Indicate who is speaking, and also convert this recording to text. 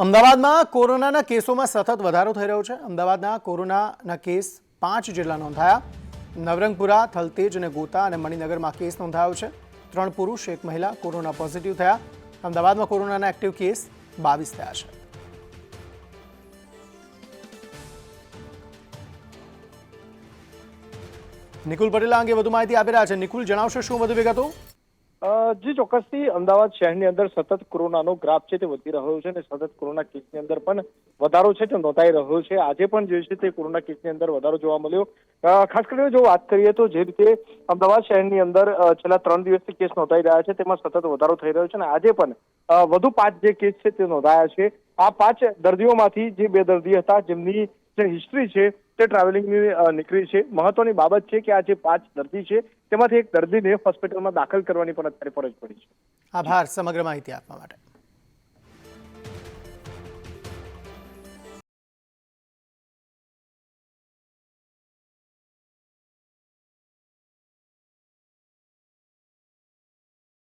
Speaker 1: અમદાવાદમાં કોરોનાના કેસોમાં સતત વધારો થઈ રહ્યો છે. અમદાવાદના કોરોનાના કેસ પાંચ જેટલા નોંધાયા. નવરંગપુરા, થલતેજ અને ગોતા અને મણિનગરમાં કેસ નોંધાયો છે. ત્રણ પુરુષ, એક મહિલા કોરોના પોઝિટિવ થયા. અમદાવાદમાં કોરોનાના એક્ટિવ કેસ બાવીસ થયા છે. નિકુલ પટેલ અંગે વધુ માહિતી આપી રહ્યા છે. નિકુલ, જણાવશો શું વધુ વિગતો?
Speaker 2: જી, ચોક્કસથી અમદાવાદ શહેરની અંદર સતત કોરોનાનો ગ્રાફ છે તે વધી રહ્યો છે અને સતત કોરોના કેસની અંદર પણ વધારો છે તે નોંધાઈ રહ્યો છે. આજે પણ જે છે તે કોરોના કેસની અંદર વધારો જોવા મળ્યો. ખાસ કરીને જો વાત કરીએ તો જે રીતે અમદાવાદ શહેરની અંદર છેલ્લા ત્રણ દિવસથી કેસ નોંધાઈ રહ્યા છે તેમાં સતત વધારો થઈ રહ્યો છે અને આજે પણ વધુ પાંચ જે કેસ છે તે નોંધાયા છે. આ પાંચ દર્દીઓમાંથી જે બે દર્દી હતા જેમની જે હિસ્ટ્રી છે, તે ટ્રાવેલિંગની નીકળી છે. મહત્વની બાબત છે કે આ જે પાંચ દર્દી છે, તેમાંથી એક દર્દીને હોસ્પિટલમાં દાખલ કરવાની પણ અત્યારે ફરજ પડી છે.
Speaker 1: આભાર સમગ્ર માહિતી આપવા માટે.